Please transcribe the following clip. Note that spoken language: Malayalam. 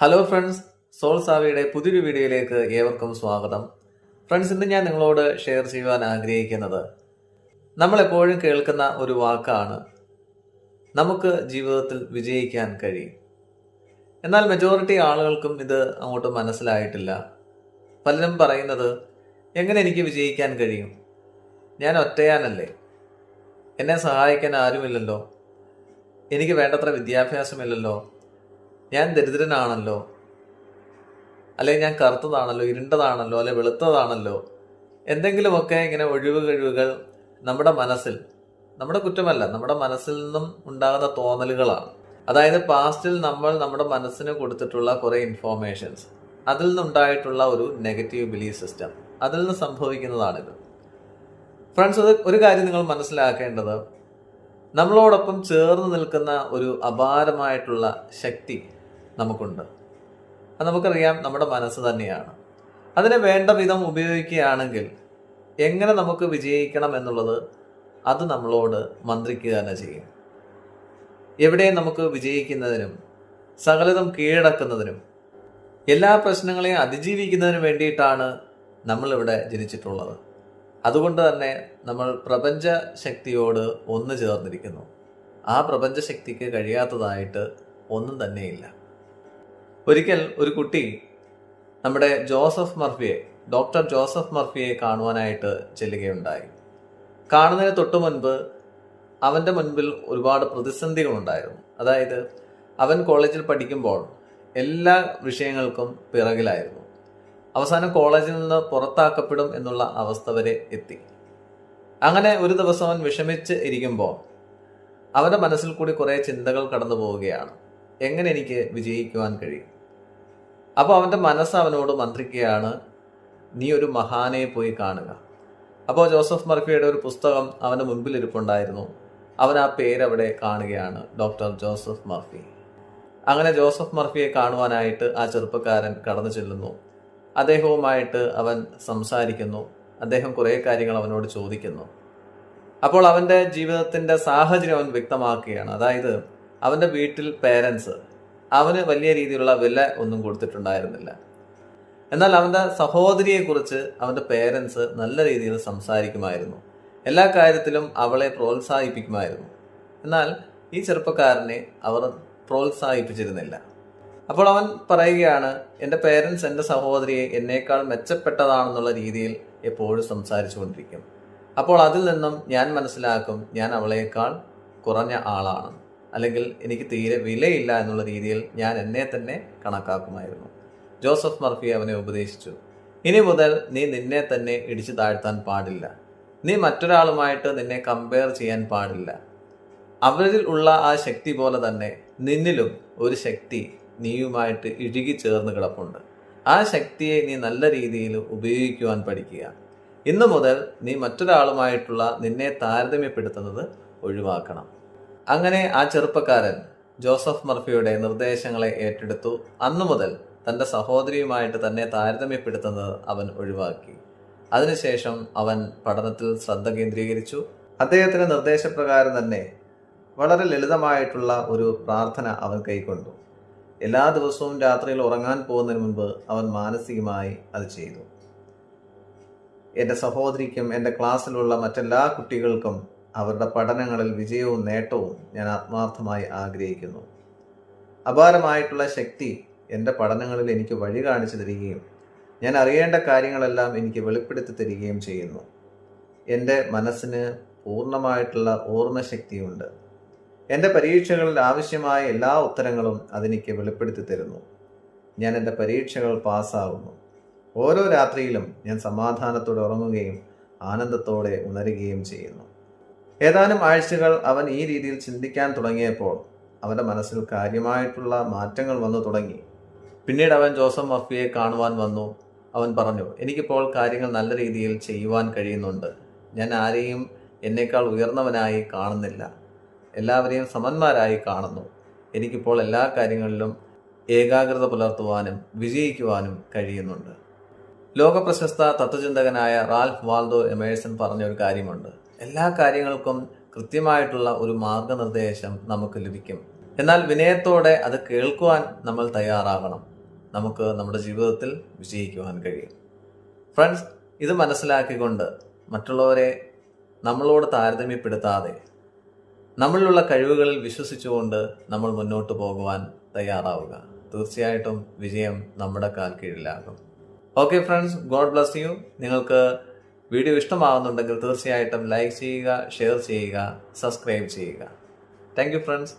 ഹലോ ഫ്രണ്ട്സ് സോൾ സാവിയുടെ പുതിയൊരു വീഡിയോയിലേക്ക് ഏവർക്കും സ്വാഗതം. ഫ്രണ്ട്സ് ഇന്ന് ഞാൻ നിങ്ങളോട് ഷെയർ ചെയ്യുവാൻ ആഗ്രഹിക്കുന്നത്. നമ്മൾ എപ്പോഴും കേൾക്കുന്ന ഒരു വാക്കാണ് നമുക്ക് ജീവിതത്തിൽ വിജയിക്കാൻ കഴിയും. എന്നാൽ മെജോറിറ്റി ആളുകൾക്കും ഇത് അങ്ങോട്ട് മനസ്സിലായിട്ടില്ല. പലരും പറയുന്നത് എങ്ങനെ എനിക്ക് വിജയിക്കാൻ കഴിയും? ഞാൻ ഒറ്റയാനല്ലേ? എന്നെ സഹായിക്കാൻ ആരുമില്ലല്ലോ? എനിക്ക് വേണ്ടത്ര വിദ്യാഭ്യാസമില്ലല്ലോ? ഞാൻ ദരിദ്രനാണല്ലോ അല്ലെങ്കിൽ ഞാൻ കറുത്തതാണല്ലോ ഇരുണ്ടതാണല്ലോ അല്ലെ വെളുത്തതാണല്ലോ എന്തെങ്കിലുമൊക്കെ ഇങ്ങനെ ഒഴിവ് കഴിവുകൾ നമ്മുടെ മനസ്സിൽ നമ്മുടെ കുറ്റമല്ല നമ്മുടെ മനസ്സിൽ നിന്നും ഉണ്ടാകുന്ന തോന്നലുകളാണ്. അതായത് പാസ്റ്റിൽ നമ്മൾ നമ്മുടെ മനസ്സിന് കൊടുത്തിട്ടുള്ള കുറേ ഇൻഫോർമേഷൻസ് അതിൽ നിന്നുണ്ടായിട്ടുള്ള ഒരു നെഗറ്റീവ് ബിലീഫ് സിസ്റ്റം അതിൽ നിന്ന് സംഭവിക്കുന്നതാണിത്. ഫ്രണ്ട്സ് അത് ഒരു കാര്യം നിങ്ങൾ മനസ്സിലാക്കേണ്ടത് നമ്മളോടൊപ്പം ചേർന്ന് നിൽക്കുന്ന ഒരു അപാരമായിട്ടുള്ള ശക്തി നമുക്കുണ്ട്. അത് നമുക്കറിയാം നമ്മുടെ മനസ്സ് തന്നെയാണ്. അതിനെ വേണ്ട വിധം ഉപയോഗിക്കുകയാണെങ്കിൽ എങ്ങനെ നമുക്ക് വിജയിക്കണം എന്നുള്ളത് അത് നമ്മളോട് മന്ത്രിക്കുക തന്നെ ചെയ്യും. എവിടെയും നമുക്ക് വിജയിക്കുന്നതിനും സകലതും കീഴടക്കുന്നതിനും എല്ലാ പ്രശ്നങ്ങളെയും അതിജീവിക്കുന്നതിനും വേണ്ടിയിട്ടാണ് നമ്മളിവിടെ ജനിച്ചിട്ടുള്ളത്. അതുകൊണ്ട് തന്നെ നമ്മൾ പ്രപഞ്ച ശക്തിയോട് ഒന്ന് ചേർന്നിരിക്കുന്നു. ആ പ്രപഞ്ച ശക്തിക്ക് കഴിയാത്തതായിട്ട് ഒന്നും തന്നെയില്ല. ഒരിക്കൽ ഒരു കുട്ടി നമ്മുടെ ജോസഫ് മർഫിയെ ഡോക്ടർ ജോസഫ് മർഫിയെ കാണുവാനായിട്ട് ചെല്ലുകയുണ്ടായി. കാണുന്നതിന് തൊട്ടു മുൻപ് അവന്റെ മുൻപിൽ ഒരുപാട് പ്രതിസന്ധികളുണ്ടായിരുന്നു. അതായത് അവൻ കോളേജിൽ പഠിക്കുമ്പോൾ എല്ലാ വിഷയങ്ങൾക്കും പിറകിലായിരുന്നു. അവസാനം കോളേജിൽ നിന്ന് പുറത്താക്കപ്പെടും എന്നുള്ള അവസ്ഥ വരെ എത്തി. അങ്ങനെ ഒരു ദിവസം അവൻ വിഷമിച്ച് ഇരിക്കുമ്പോൾ അവന്റെ മനസ്സിൽ കൂടി കുറേ ചിന്തകൾ കടന്നു പോവുകയാണ് എങ്ങനെ എനിക്ക് വിജയിക്കുവാൻ കഴിയും? അപ്പോൾ അവന്റെ മനസ്സ് അവനോട് മന്ത്രിക്കുകയാണ് നീ ഒരു മഹാനെ പോയി കാണുക. അപ്പോൾ ജോസഫ് മർഫിയുടെ ഒരു പുസ്തകം അവന്റെ മുൻപിൽ ഇരിപ്പുണ്ടായിരുന്നു അവൻ ആ പേരവിടെ കാണുകയാണ് ഡോക്ടർ ജോസഫ് മർഫി. അങ്ങനെ ജോസഫ് മർഫിയെ കാണുവാനായിട്ട് ആ ചെറുപ്പക്കാരൻ കടന്നു ചെല്ലുന്നു. അദ്ദേഹവുമായിട്ട് അവൻ സംസാരിക്കുന്നു. അദ്ദേഹം കുറേ കാര്യങ്ങൾ അവനോട് ചോദിക്കുന്നു. അപ്പോൾ അവന്റെ ജീവിതത്തിന്റെ സാഹചര്യം അവൻ വ്യക്തമാക്കുകയാണ്. അതായത് അവന്റെ വീട്ടിൽ പേരൻസ് അവന് വലിയ രീതിയിലുള്ള വില ഒന്നും കൊടുത്തിട്ടുണ്ടായിരുന്നില്ല. എന്നാൽ അവന്റെ സഹോദരിയെക്കുറിച്ച് അവന്റെ പേരൻസ് നല്ല രീതിയിൽ സംസാരിക്കുമായിരുന്നു. എല്ലാ കാര്യത്തിലും അവളെ പ്രോത്സാഹിപ്പിക്കുമായിരുന്നു. എന്നാൽ ഈ ചെറുപ്പക്കാരനെ അവർ പ്രോത്സാഹിപ്പിച്ചിരുന്നില്ല. അപ്പോൾ അവൻ പറയുകയാണ് എന്റെ പേരൻസ് എന്റെ സഹോദരിയെ എന്നേക്കാൾ മെച്ചപ്പെട്ടതാണെന്നുള്ള രീതിയിൽ എപ്പോഴും സംസാരിച്ചുകൊണ്ടിരിക്കും. അപ്പോൾ അതിൽ നിന്നും ഞാൻ മനസ്സിലാക്കും ഞാൻ അവളേക്കാൾ കുറഞ്ഞ ആളാണ്. അല്ലെങ്കിൽ എനിക്ക് തീരെ വിലയില്ല എന്നുള്ള രീതിയിൽ ഞാൻ എന്നെ തന്നെ കണക്കാക്കുമായിരുന്നു. ജോസഫ് മർഫി അവനെ ഉപദേശിച്ചു ഇനി മുതൽ നീ നിന്നെ തന്നെ ഇടിച്ചു താഴ്ത്താൻ പാടില്ല. നീ മറ്റൊരാളുമായിട്ട് നിന്നെ കമ്പയർ ചെയ്യാൻ പാടില്ല. അവരിൽ ഉള്ള ആ ശക്തി പോലെ തന്നെ നിന്നിലും ഒരു ശക്തി നീയുമായിട്ട് ഇഴുകി ചേർന്ന് കിടപ്പുണ്ട്. ആ ശക്തിയെ നീ നല്ല രീതിയിൽ ഉപയോഗിക്കുവാൻ പഠിക്കുക. ഇന്നു മുതൽ നീ മറ്റൊരാളുമായിട്ടുള്ള നിന്നെ താരതമ്യപ്പെടുത്തുന്നത് ഒഴിവാക്കണം. അങ്ങനെ ആ ചെറുപ്പക്കാരൻ ജോസഫ് മർഫിയുടെ നിർദ്ദേശങ്ങളെ ഏറ്റെടുത്തു. അന്നു മുതൽ തന്റെ സഹോദരിയുമായിട്ട് തന്നെ താരതമ്യപ്പെടുത്തുന്നത് അവൻ ഒഴിവാക്കി. അതിനുശേഷം അവൻ പഠനത്തിൽ ശ്രദ്ധ കേന്ദ്രീകരിച്ചു. അദ്ദേഹത്തിന്റെ നിർദ്ദേശപ്രകാരം തന്നെ വളരെ ലളിതമായിട്ടുള്ള ഒരു പ്രാർത്ഥന അവൻ കൈക്കൊണ്ടു. എല്ലാ ദിവസവും രാത്രിയിൽ ഉറങ്ങാൻ പോകുന്നതിന് മുൻപ് അവൻ മാനസികമായി അത് ചെയ്തു. എന്റെ സഹോദരിക്കും എന്റെ ക്ലാസ്സിലുള്ള മറ്റെല്ലാ കുട്ടികൾക്കും അവരുടെ പഠനങ്ങളിൽ വിജയവും നേട്ടവും ഞാൻ ആത്മാർത്ഥമായി ആഗ്രഹിക്കുന്നു. അപാരമായിട്ടുള്ള ശക്തി എന്റെ പഠനങ്ങളിൽ എനിക്ക് വഴി കാണിച്ചു തരികയും ഞാൻ അറിയേണ്ട കാര്യങ്ങളെല്ലാം എനിക്ക് വെളിപ്പെടുത്തി തരികയും ചെയ്യുന്നു. എന്റെ മനസ്സിന് പൂർണമായിട്ടുള്ള ഓർമ്മശക്തിയുണ്ട് എന്റെ പരീക്ഷകളിൽ ആവശ്യമായ എല്ലാ ഉത്തരങ്ങളും അതെനിക്ക് വെളിപ്പെടുത്തി തരുന്നു. ഞാൻ എന്റെ പരീക്ഷകൾ പാസ്സാവുന്നു. ഓരോ രാത്രിയിലും ഞാൻ സമാധാനത്തോടെ ഉറങ്ങുകയും ആനന്ദത്തോടെ ഉണരുകയും ചെയ്യുന്നു. ഏതാനും ആഴ്ചകൾ അവൻ ഈ രീതിയിൽ ചിന്തിക്കാൻ തുടങ്ങിയപ്പോൾ അവന്റെ മനസ്സിൽ കാര്യമായിട്ടുള്ള മാറ്റങ്ങൾ വന്നു തുടങ്ങി. പിന്നീട് അവൻ ജോസഫ് മഫിയെ കാണുവാൻ വന്നു. അവൻ പറഞ്ഞു എനിക്കിപ്പോൾ കാര്യങ്ങൾ നല്ല രീതിയിൽ ചെയ്യുവാൻ കഴിയുന്നുണ്ട്. ഞാൻ ആരെയും എന്നേക്കാൾ ഉയർന്നവനായി കാണുന്നില്ല. എല്ലാവരെയും സമന്മാരായി കാണുന്നു. എനിക്കിപ്പോൾ എല്ലാ കാര്യങ്ങളിലും ഏകാഗ്രത പുലർത്തുവാനും വിജയിക്കുവാനും കഴിയുന്നുണ്ട്. ലോകപ്രശസ്ത തത്വചിന്തകനായ റാൽഫ് വാൾഡോ എമേഴ്സൺ പറഞ്ഞ ഒരു കാര്യമുണ്ട്. എല്ലാ കാര്യങ്ങൾക്കും കൃത്യമായിട്ടുള്ള ഒരു മാർഗനിർദ്ദേശം നമുക്ക് ലഭിക്കും. എന്നാൽ വിനയത്തോടെ അത് കേൾക്കുവാൻ നമ്മൾ തയ്യാറാകണം. നമുക്ക് നമ്മുടെ ജീവിതത്തിൽ വിജയിക്കുവാൻ കഴിയും. ഫ്രണ്ട്സ് ഇത് മനസ്സിലാക്കിക്കൊണ്ട് മറ്റുള്ളവരെ നമ്മളോട് താരതമ്യപ്പെടുത്താതെ നമ്മളിലുള്ള കഴിവുകളിൽ വിശ്വസിച്ചുകൊണ്ട് നമ്മൾ മുന്നോട്ട് പോകുവാൻ തയ്യാറാവുക. തീർച്ചയായിട്ടും വിജയം നമ്മുടെ കാൽ കീഴിലാകും okay friends God bless you. നിങ്ങൾക്ക് വീഡിയോ ഇഷ്ടമാകുന്നുണ്ടെങ്കിൽ തീർച്ചയായിട്ടും ലൈക്ക് ചെയ്യുക ഷെയർ ചെയ്യുക സബ്സ്ക്രൈബ് ചെയ്യുക. Thank friends